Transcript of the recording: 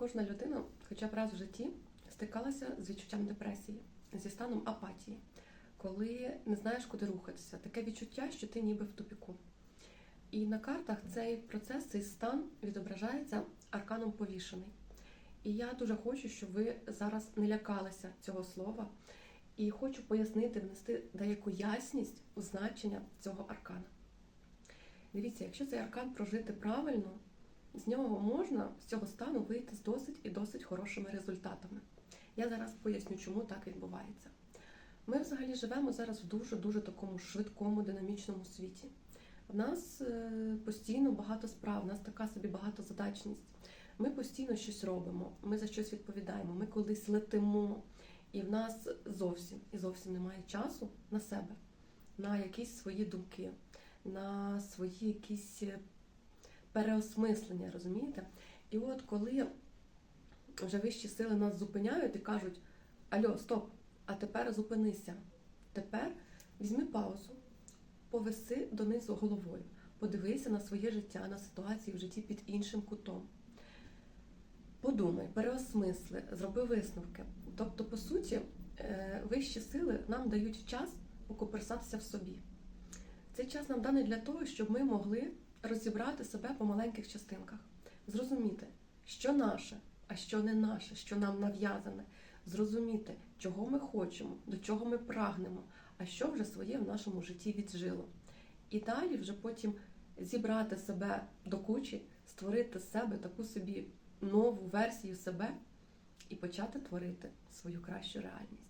Кожна людина, хоча б раз в житті, стикалася з відчуттям депресії, зі станом апатії, коли не знаєш, куди рухатися. Таке відчуття, що ти ніби в тупіку. І на картах цей процес, цей стан відображається арканом повішений. І я дуже хочу, щоб ви зараз не лякалися цього слова. І хочу пояснити, внести деяку ясність у значення цього аркана. Дивіться, якщо цей аркан прожити правильно, з нього можна з цього стану вийти з досить і досить хорошими результатами. Я зараз поясню, чому так відбувається. Ми взагалі живемо зараз в дуже-дуже такому швидкому, динамічному світі. В нас е, постійно багато справ, в нас така собі багатозадачність. Ми постійно щось робимо, ми за щось відповідаємо, ми колись летимо, і в нас зовсім і зовсім немає часу на себе, на якісь свої думки, на свої якісь е, переосмислення, розумієте? І от коли вже вищі сили нас зупиняють і кажуть: Альо, стоп, а тепер зупинися. Тепер візьми паузу, повиси донизу головою, подивися на своє життя, на ситуації в житті під іншим кутом. Подумай, переосмисли, зроби висновки. Тобто, по суті, е, вищі сили нам дають час покоперсатися в собі. Цей час нам даний для того, щоб ми могли розібрати себе по маленьких частинках, зрозуміти, що наше, а що не наше, що нам нав'язане, зрозуміти, чого ми хочемо, до чого ми прагнемо, а що вже своє в нашому житті віджило. І далі вже потім зібрати себе до кучі, створити з себе таку собі нову версію себе і почати творити свою кращу реальність.